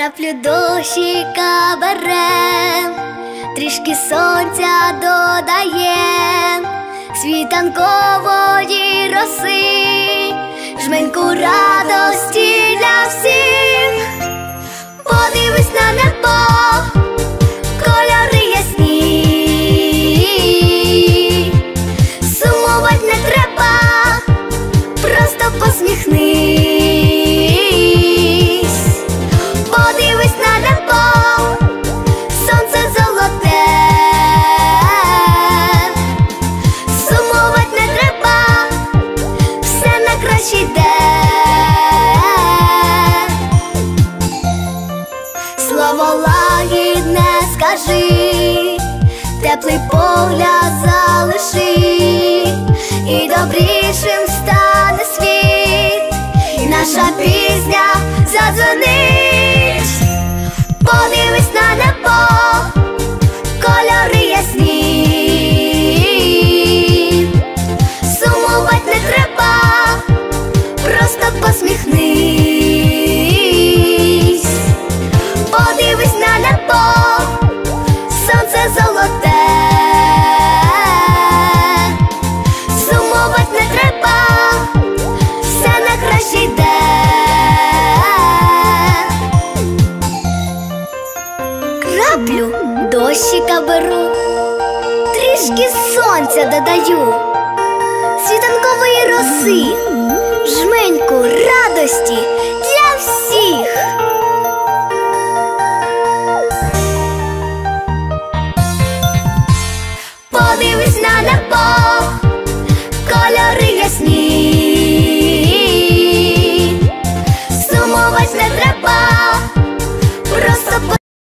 краплю дощика бере, трішки сонця додає, світанкової роси, жменьку радості для всіх, на іде. Слово лагідне скажи, теплий погляд залиши, і добрішим стане світ, і наша пісня задзвонить, Краплю дощика беру, трішки сонця додаю, світанкової роси,